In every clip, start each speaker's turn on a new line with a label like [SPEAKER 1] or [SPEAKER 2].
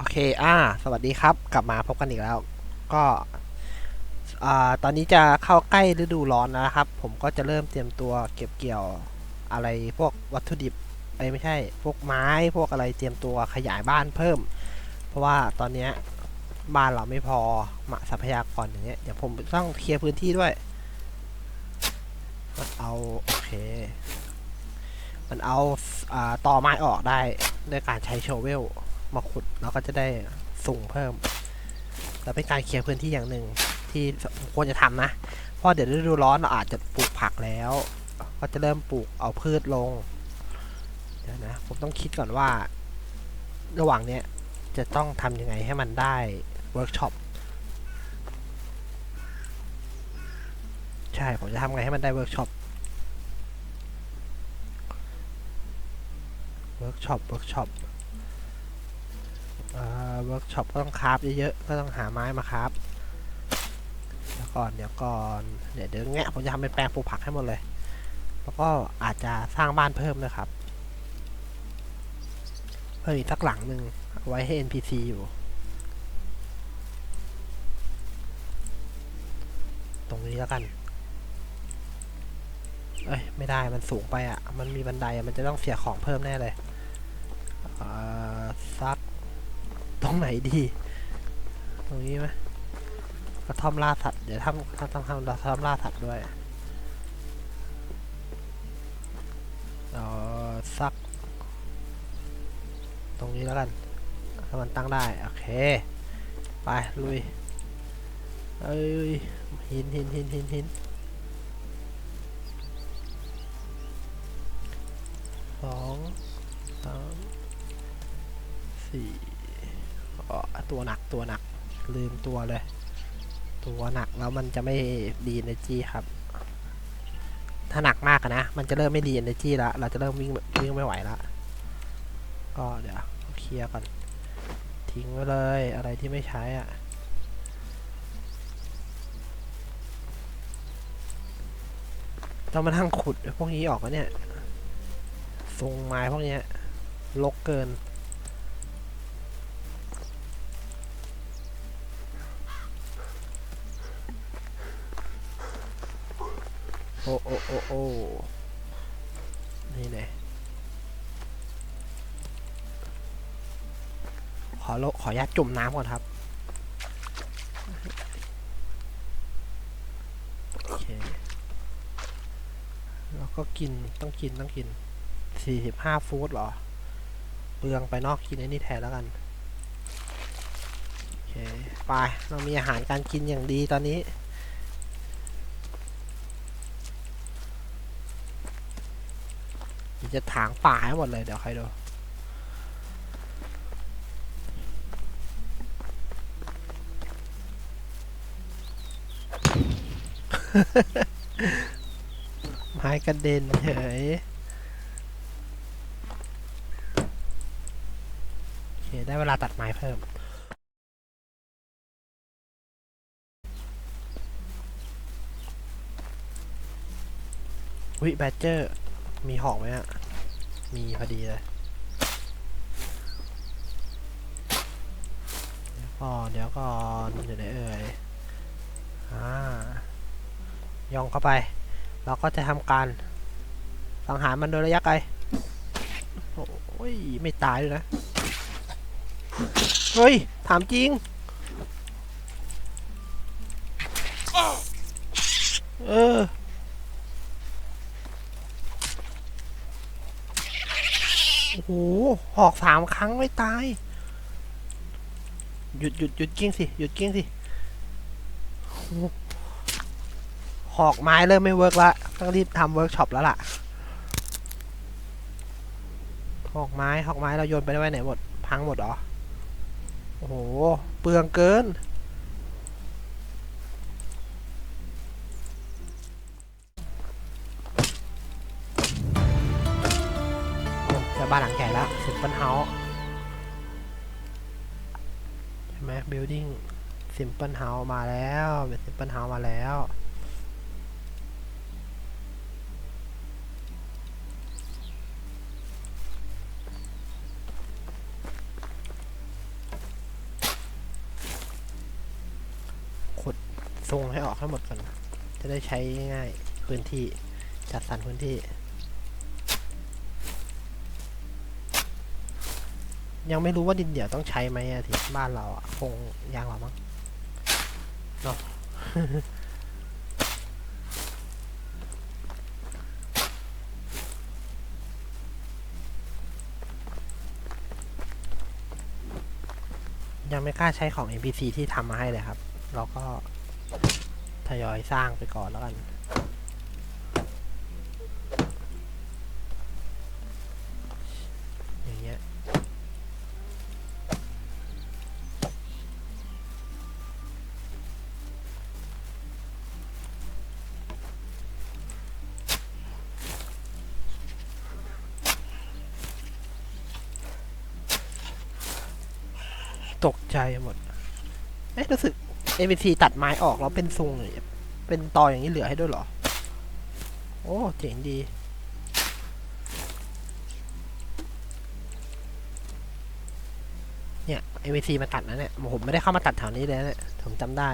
[SPEAKER 1] โอเค อ่า สวัสดีครับ กลับมาพบกันอีกแล้ว ก็ อ่า ตอนนี้จะเข้าใกล้ฤดูร้อนแล้วนะครับ ผมก็จะเริ่มเตรียมตัวเก็บเกี่ยวอะไรพวกวัตถุดิบไอ้ยไม่ใช่ พวกไม้ พวกอะไรเตรียมตัวขยายบ้านเพิ่ม เพราะว่าตอนนี้บ้านเราไม่พอมาทรัพยากรอย่างเงี้ย เดี๋ยวผมต้องเคลียร์พื้นที่ด้วย มันเอาโอเค มันเอา อ่า ต่อไม้ออกได้ด้วยการใช้โชเวล มาขุดแล้วก็จะได้สูงเพิ่มแล้วเป็นการเคลียร์พื้นที่อย่างหนึ่งที่ควรจะทำนะ เพราะเดี๋ยวฤดูร้อนเราอาจจะปลูกผักแล้ว ก็จะเริ่มปลูกเอาพืชลงเดี๋ยวนะผมต้องคิดก่อนว่า ระหว่างเนี้ยจะต้องทำยังไงให้มันได้เวิร์กช็อปใช่ ผมจะทำไงให้มันได้เวิร์กช็อปเวิร์กช็อปเวิร์กช็อป เวิร์กช็อปก็ต้องคราฟเยอะๆ ก็ต้องหาไม้มาคราฟเดี๋ยวก่อนเดี๋ยวก่อนเดี๋ยวเดี๋ยวแงะผมจะทำเป็นแปลงปลูกผักให้หมดเลย แล้วก็อาจจะสร้างบ้านเพิ่มนะครับเพิ่มอีกสักหลังหนึ่งเอาไว้ให้ NPC อยู่ ตรงนี้แล้วกัน เอ้ย ไม่ได้มันสูงไปอะ มันมีบันไดอะมันจะต้องเสียของเพิ่มแน่เลยเอ่อสัก รงไหนดี ตรงนี้ไหมกระท่อมล่าสัตว์เดี๋ยวทำต้องทำกระท่อมล่าสัตว์ด้วยเออสัก ตรงนี้แล้วกันถ้ามันตั้งได้ โอเค ไป ลุย เอ้ยหินหินหินหินหิน ตัวหนักตัวหนักลืมตัวเลย ตัวหนักแล้วมันจะไม่ดีเอเนจีครับ ถ้าหนักมากนะ มันจะเริ่มไม่ดีเอเนจีแล้วเราจะเริ่มวิ่งวิ่งไม่ไหวแล้วก็เดี๋ยวเคลียร์ก่อนทิ้งไว้เลยอะไรที่ไม่ใช้อะต้องมาทั้งขุดพวกนี้ออกแล้วเนี่ยทรงไม้พวกนี้ลกเกิน อ้โอ้โอ้โอ้นี่แน่ขอโลขออนุญาตจุ่มน้ำก่อนครับ โอเค แล้วก็กินต้องกินต้องกินสี่สิบห้าฟูดเหรอ เปลืองไปนอกกินไอ้นี่แทนแล้วกัน โอเค ไป เรามีอาหารการกินอย่างดีตอนนี้ เดี๋ยว จะถางป่าให้หมดเลยเดี๋ยวใครดูไม้กระเด็นเฉยโอเคได้เวลาตัดไม้เพิ่มวิแบดเจอร์ มีหอกไหมอะมีพอดีเลยเดี๋ยวก่อนเดี๋ยวก่อนอยู่ไหนเอ่ยอ่าย่องเข้าไป เราก็จะทำการสังหารมันโดยระยะไกล โอ้ย ไม่ตายเลยนะ เฮ้ย ถามจริง เออ โอ้โหหอกสามครั้งไม่ตาย หยุดหยุดหยุดกิ้งสิ หยุดกิ้งสิ หอกไม้เริ่มไม่เวิร์กละ ต้องรีบทำเวิร์กช็อปแล้วล่ะ หอกไม้ หอกไม้เราโยนไปได้ไว้ไหนหมด พังหมดหรอ โอ้โห เปลืองเกิน บ้านหลังใหญ่แล้วถึงปันเฮาใช่ไหม building simple house มาแล้วเป็น simple house มาแล้ว ขุดทรงให้ออกให้หมดก่อน จะได้ใช้ง่ายพื้นที่ จัดสรรพื้นที่ ยังไม่รู้ว่าดินเดี่ยวต้องใช้ไหมอะที่บ้านเราอะคงยังหรอมั้งเนาะยังไม่กล้าใช้ของ NPC ที่ทำมาให้เลยครับ เราก็ทยอยสร้างไปก่อนแล้วกัน ใจหมดเอ๊ะรู้สึก NPC ตัดไม้ออกแล้วเป็นทรงเนี่ยเป็นตออย่างนี้เหลือให้ด้วยเหรอ โอ้ เจ๋งดี เนี่ย NPC มาตัดนะเนี่ย ผมไม่ได้เข้ามาตัดแถวนี้เลยนะเนี่ยผมจำได้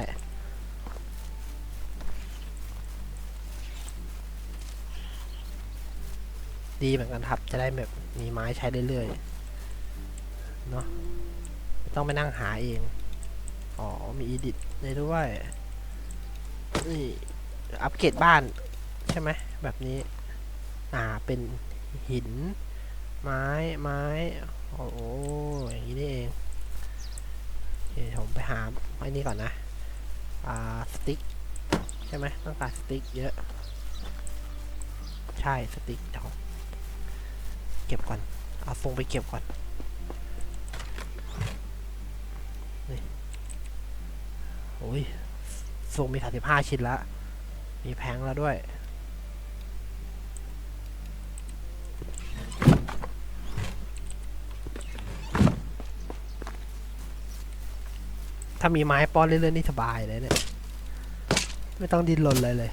[SPEAKER 1] ดีเหมือนกันครับ จะได้แบบมีไม้ใช้เรื่อยๆ เนาะ ต้องไปนั่งหาเอง อ๋อ มีอีดิทได้ด้วย นี่ อัปเกรดบ้าน ใช่ไหม แบบนี้ อ่า เป็นหิน ไม้ ไม้ โอ้โหอย่างนี้นี่เองโอเคผมไปหาไอ้นี่ก่อนนะ อ่า สติ๊ก ใช่ไหมต้องการสติ๊กเยอะ ใช่ สติ๊กเดี๋ยวเก็บก่อน เอาทรงไปเก็บก่อน อ้ยทรงมีสามสิบห้าชิ้นละ มีแพงแล้วด้วย ถ้ามีไม้ป้อนเรื่อยๆนี่สบายเลยเนี่ย ไม่ต้องดิ้นรนเลยเลย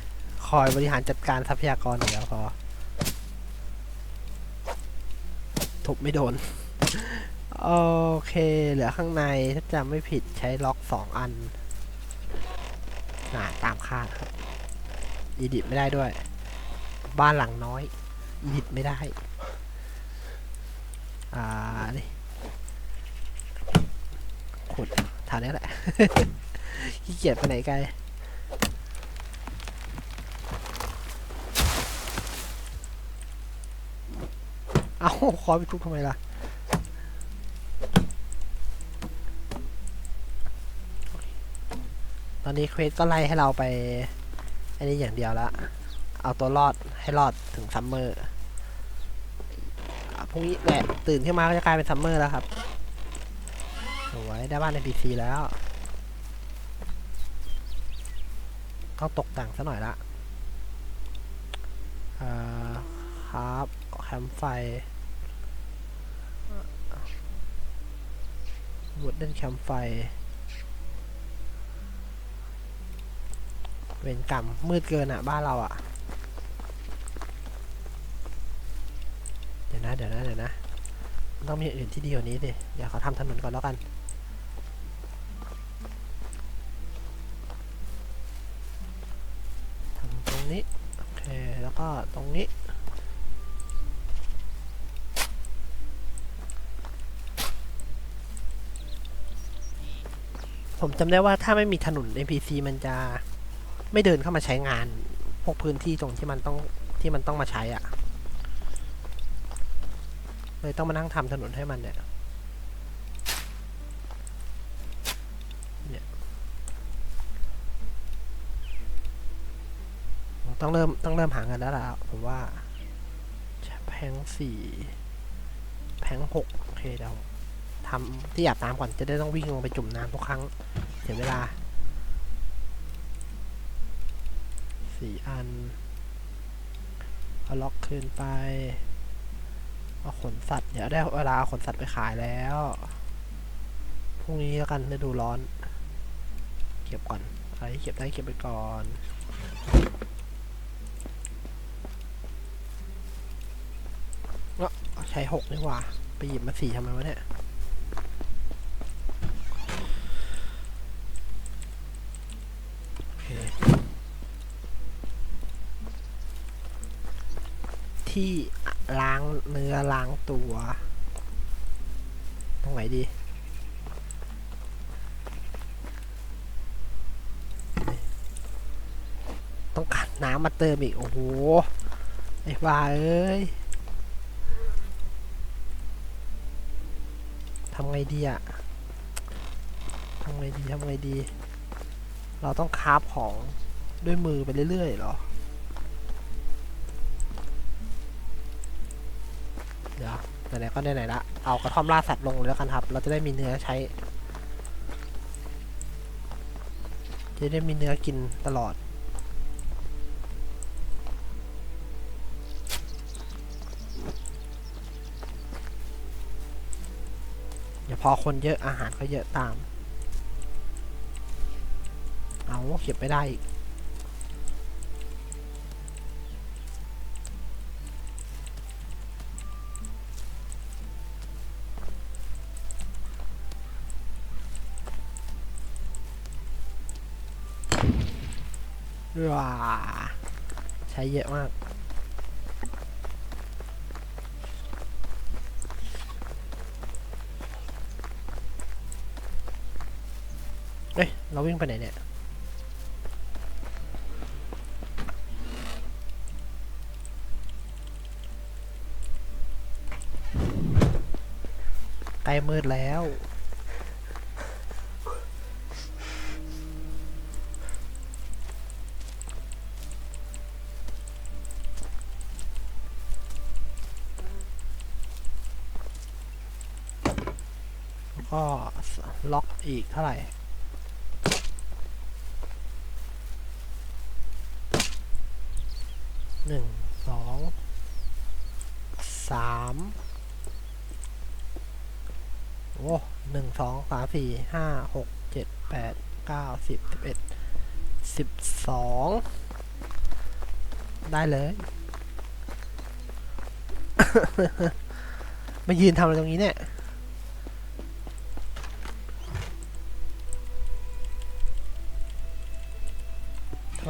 [SPEAKER 1] คอยบริหารจัดการทรัพยากรอย่างเดียวพอ ทุบไม่โดนโอเค เหลือข้างในถ้าจำไม่ผิดใช้ล็อกสองอัน น่าตามคาดครับอีดิทไม่ได้ด้วย บ้านหลังน้อยอีดิทไม่ได้ อ่านี่ขุดฐานนี้แหละ ขี้เกียจไปไหนไกลเอาคอไปทุบทำไมล่ะ อนนี้เควสก็ไล่ให้เราไป อันนี้อย่างเดียวละ เอาตัวรอดให้รอดถึงซัมเมอร์อะพรุ่งนี้แหละตื่นขึ้นมาก็จะกลายเป็นซัมเมอร์แล้วครับสวยได้บ้านในพีซีแล้วต้องตกแต่งซะหน่อยละอ่าครับแคมป์ไฟวูดเดนแคมป์ไฟ เวรกรรมมืดเกินอะ บ้านเราอะ เดี๋ยวนะ เดี๋ยวนะ เดี๋ยวนะ ต้องมีอย่างอื่นที่ดีกว่านี้ดิ เดี๋ยวเขาทำถนนก่อนแล้วกัน ทำตรงนี้ โอเค แล้วก็ตรงนี้ผมจำได้ว่าถ้าไม่มีถนน NPC มันจะ ไม่เดินเข้ามาใช้งาน พวกพื้นที่ตรงที่มันต้องที่มันต้องมาใช้อะ่ะเลยต้องมานั่งทำถนนให้มันเนี่ยเนี่ยต้องเริ่มต้องเริ่มหาเงินแล้วล่ะผมว่าแพงสี่แพงหกโอเคเดี๋ยวทำที่อยากตามก่อนจะได้ต้องวิ่งลงไปจุ่มน้ำทุกครั้งเสียเวลา สี่อัน เอาล็อกคืนไป เอาขนสัตว์ เดี๋ยวได้เวลาขนสัตว์ไปขายแล้ว พรุ่งนี้แล้วกันฤดูร้อน เก็บก่อนอะไรเก็บได้เก็บไปก่อนเอ้อใช้หกนี่หว่า ไปหยิบมาสี่ทำไมวะเนี่ย โอเค ที่ล้างเนื้อล้างตัว ตรงไหนดี ต้องการน้ำมาเติมอีก โอ้โห ไอ้บ้าเอ้ยทำไงดีอะทำไงดีทำไงดี เราต้องคาฟของด้วยมือไปเรื่อยๆหรอ ไหนๆก็ไหนๆละเอากระท่อมล่าสัตว์ลงเลยแล้วกันครับ เราจะได้มีเนื้อใช้ จะได้มีเนื้อกินตลอด เดี๋ยวพอคนเยอะอาหารก็เยอะตาม เอาเก็บไม่ได้อีก ว้าใช้เยอะมาก เอ้ย เราวิ่งไปไหนเนี่ย ใกล้มืดแล้วแล้ว อีกเท่าไหร่ หนึ่ง สอง สามโอ้หนึ่ง สอง สาม สี่ ห้า หก เจ็ด แปด เก้า สิบ สิบเอ็ด สิบสอง ได้เลย มายืนทำอะไรตรงนี้เนี่ย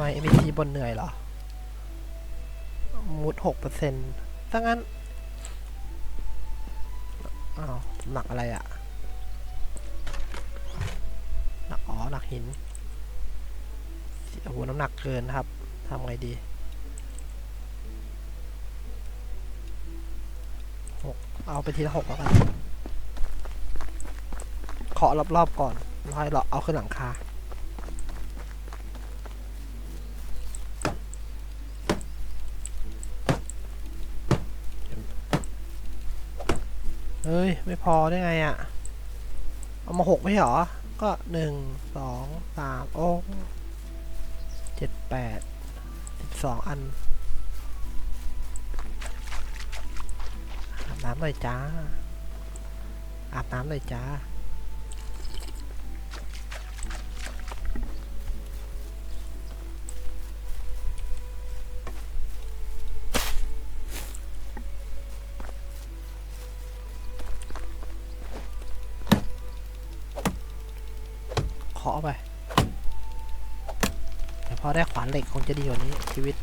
[SPEAKER 1] ไม MET บนเหนื่อยเหรอมูดหกเปอร์เซ็นต์ถ้างั้น อ้าว หนักอะไรอะ่ะ หนักอ๋อ หนักหินโอ้โหน้ำหนักเกินครับ ทำไงดีหกเอาไปทีละหกแล้วกันเคาะรอบๆก่อนแล้วให้เราเอาขึ้นหลังคา เฮ้ย ไม่พอได้ไงอะ่ะ เอามาหกไม่เหรอ ก็หนึ่งสองสามโอ้เจ็ดแปดสิบสองอันอาบน้ำหน่อยจ้าอาบน้ำหน่อยจ้า เคาะไป แต่พอได้ขวานเหล็กคงจะดีกว่านี้ชีวิต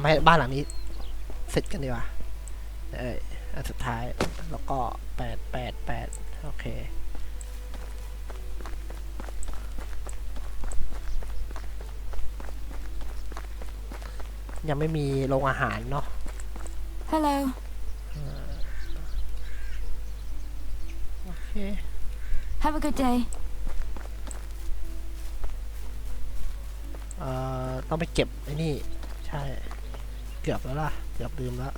[SPEAKER 1] ำให้บ้านหลังนี้ เสร็จกันดีกว่าเอ้ยอันสุดท้ายแล้วก็แปดแปดแปดโอเคยังไม่มีโรงอาหารเนาะ
[SPEAKER 2] Hello.
[SPEAKER 1] โอเค
[SPEAKER 2] Have a good day.
[SPEAKER 1] เอ่อต้องไปเก็บไอ้นี่ ใช่ เกือบแล้วล่ะ เกือบลืมแล้ว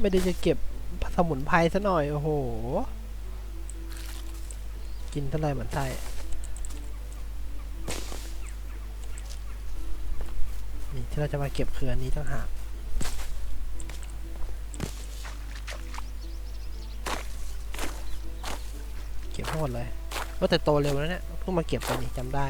[SPEAKER 1] ไม่ได้จะเก็บพัสมุนไพรซะหน่อย โอ้โห กินเท่าไรเหมือนไส้นี่ที่เราจะมาเก็บคืออันนี้ต้องหากเก็บหมดเลยว่าแต่โตเร็วแล้วเนี่ยเพิ่งมาเก็บไปนี่จำได้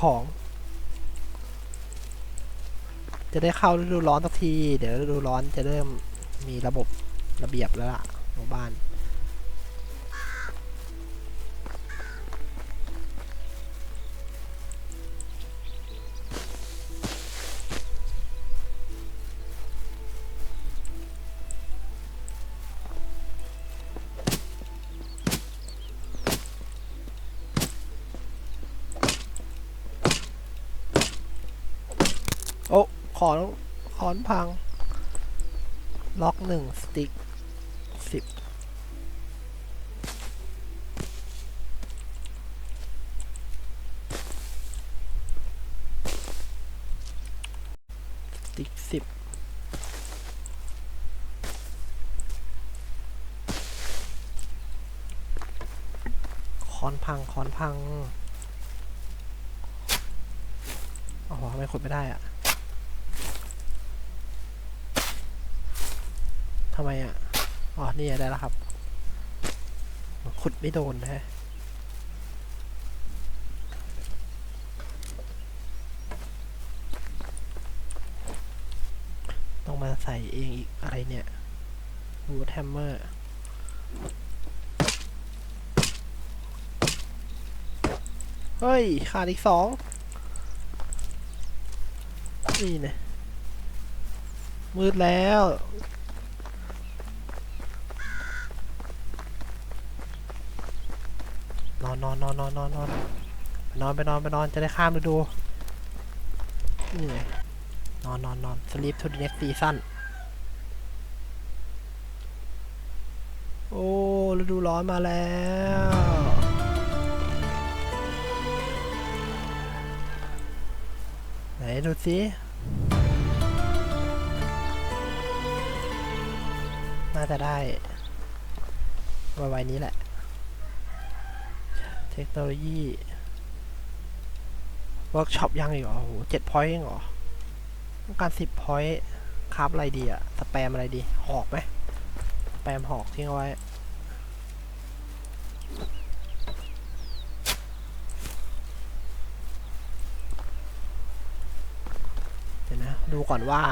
[SPEAKER 1] ของ จะได้เข้าฤดูร้อนสักที เดี๋ยวฤดูร้อนจะเริ่มมีระบบระเบียบแล้วล่ะหมู่บ้าน ขอนขอนพัง ล็อกหนึ่งสติ๊กสิบสติ๊กสิบคอนพังคอนพังอ้โหทำไมขุดไม่ได้อะ ทำไมอะ อ๋อ นี่ได้แล้วครับ ขุดไม่โดนนะฮะต้องมาใส่เองอีกอะไรเนี่ยวูดแฮมเมอร์เฮ้ย ขาดอีกสองนี่เนี่ยมืดแล้ว นอนนอนนอนนอนนอนนอนไปนอนไปนอนไปนอนจะได้ข้ามฤดูนี่นอนนอนนอน sleep to the next season โอ้ฤดูร้อนมาแล้วไหนดูสิน่าจะได้ไวๆนี้แหละ ทคโนโลยีเวิร์กช็อปยังอีกเหรอโอ้โหเจ็ดพอยต์เองเหรอต้องการสิบพอยต์คราฟอะไรดีอะสแปมอะไรดี หอกไหมสแปมหอกทิ้งเอาไว้เดี๋ยวนะ ดูก่อนว่า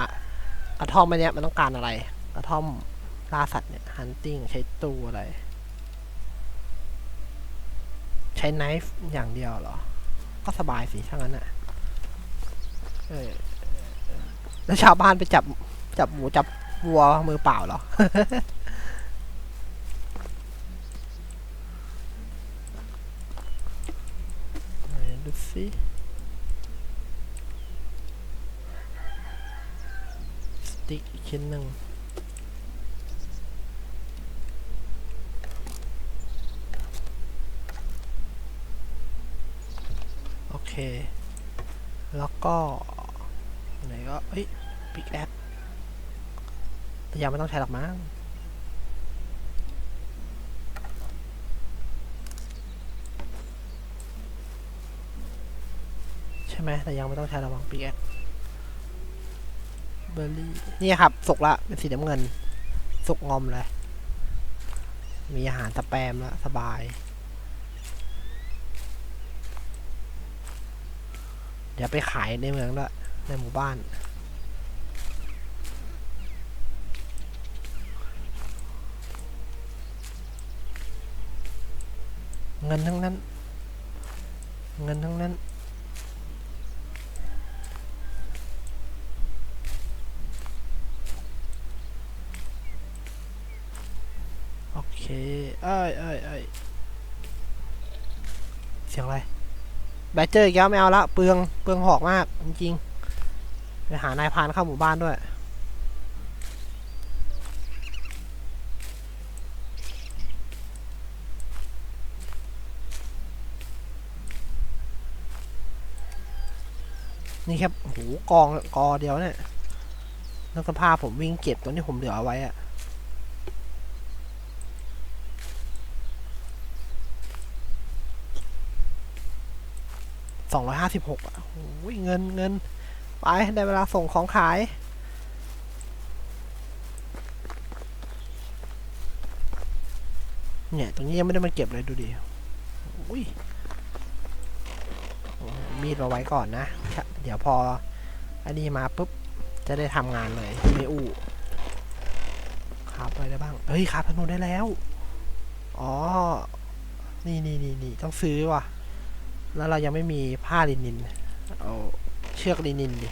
[SPEAKER 1] กระท่อมอันเนี้ยมันต้องการอะไร กระท่อมล่าสัตว์เนี่ยฮันติ้งใช้ตูอะไร ใช้ไนฟ์อย่างเดียวเหรอ ก็สบายสิถ้างั้นอะเออแล้วชาวบ้านไปจับจับหมูจับวัวมือเปล่าเหรอ ดูสิสติ๊กอีกชิ้นหนึ่ง โอเค แล้วก็ไหนก็เฮ้ยปิกแอดแต่ยังไม่ต้องใช้หรอกมั้งใช่ไหมแต่ยังไม่ต้องใช้หรอกมั้งปิกแอดเบอร์รี่นี่ครับ สุกละ เป็นสีน้ำเงิน สุกงอมเลย มีอาหารสแปมแล้ว สบาย เดี๋ยวไปขายในเมืองด้วยในหมู่บ้าน เงินทั้งนั้น เงินทั้งนั้นโอเคเอ้ยเอ้ยเอ้ยเสียงอะไร แบตเจอร์อีกแล้วไม่เอาละเปลืองเปลืองหอกมากจริงๆไปหานายพานเข้าหมู่บ้านด้วยนี่ครับโหกองกอเดียวเนี่ยแล้วสภาพผมวิ่งเก็บตัวที่ผมเหลือเอาไว้อะ สองร้อยห้าสิบหกอะโอ้ยเงินเงินไปได้เวลาส่งของขาย เนี่ย ตรงนี้ยังไม่ได้มาเก็บเลยดูดิอุ้ยมีดมาไว้ก่อนนะ เดี๋ยวพออันนี้มาปุ๊บ จะได้ทำงานเลยไม่อู้ครับอะไรได้บ้าง เฮ้ยครับธนูได้แล้ว อ๋อ นี่นี่นี่นี่ต้องซื้อว่ะ แล้วเรายังไม่มีผ้าลินิน เอาเชือกลินินดิ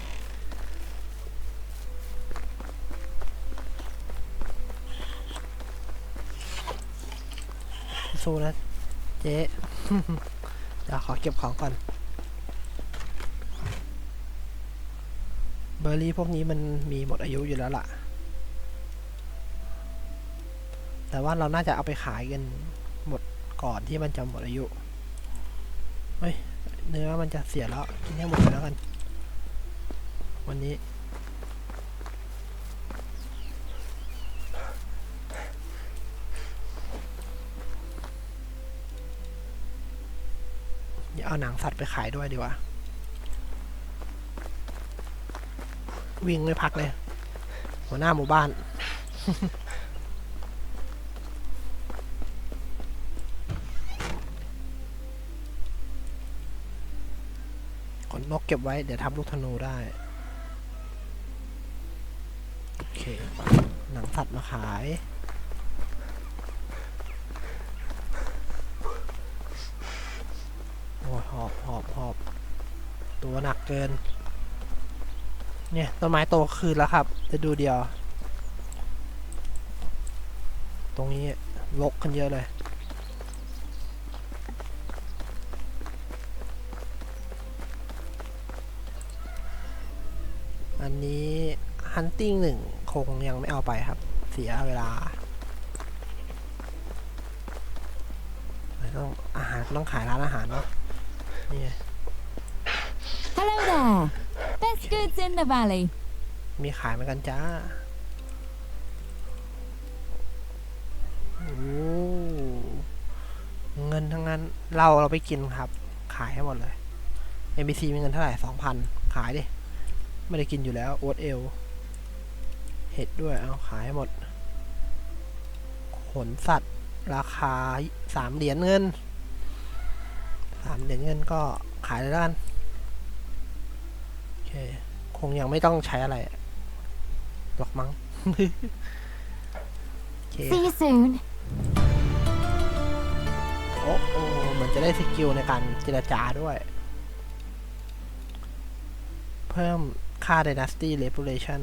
[SPEAKER 1] สู้นะเจ๊เดี๋ยวขอเก็บของก่อน เบอร์รี่พวกนี้มันมีหมดอายุอยู่แล้วล่ะ แต่ว่าเราน่าจะเอาไปขายกันหมดก่อนที่มันจะหมดอายุ เฮ้ย เนื้อมันจะเสียแล้ว กินให้หมดเลยแล้วกัน วันนี้เดี๋ยเอาหนังสัตว์ไปขายด้วยดีกว่า วิ่งไม่พักเลย หัวหน้าหมู่บ้าน นกเก็บไว้ เดี๋ยวทำลูกธนูได้ โอเค หนังสัตว์มาขาย โอ้หอบหอบหอบ ตัวหนักเกิน เนี่ย ต้นไม้โตคืนแล้วครับ จะดูเดียว ตรงนี้ลกกันเยอะเลย อันนี้ ฮันติ้งหนึ่งคงยังไม่เอาไปครับ เสียเวลาต้องอาหารต้องขายร้านอาหารเนาะนี่ไง
[SPEAKER 2] Hello there. Best goods in the valley.
[SPEAKER 1] มีขายเหมือนกันจ้าโอ้เงินทั้งนั้นเราเราไปกินครับ ขายให้หมดเลย MBC มีเงินเท่าไหร่สองพันขายดิ ไม่ได้กินอยู่แล้วโอ๊ตเอล เห็ดด้วย เอาขายให้หมด ขนสัตว์ ราคาสามเหรียญเงินสามเหรียญเงินก็ขายเลยแล้วกัน โอเค คงยังไม่ต้องใช้อะไรหรอกมั้งโอเค
[SPEAKER 2] See you soon.
[SPEAKER 1] โอ้โอ้เหมือนจะได้สกิลในการเจรจาด้วย เพิ่มค่า Dynasty Reputation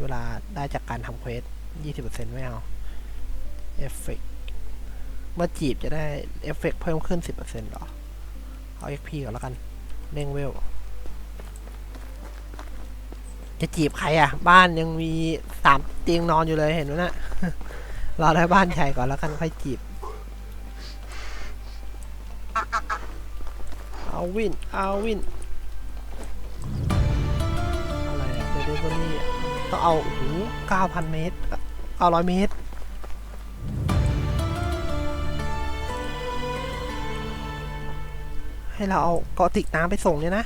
[SPEAKER 1] เวลาได้จากการทำเควส20%ไม่เอาเอฟเฟกเมื่อจีบจะได้เอฟเฟกเพิ่มขึ้น 10%หรอ เอา XP ก่อนแล้วกัน เร่งเวล จะจีบใครอะ บ้านยังมีสามเตียงนอนอยู่เลยเห็นไหมนะรอได้บ้านใหญ่ก่อนแล้วกันค่อยจีบ เอาวิน เอาวิน อะไรอะเดลิเวอรี่ ต้องเอาโอ้โหเก้าพันเมตรเก้าร้อยเมตร ให้เราเอาเกาะติกน้ำไปส่งเนี่ยนะ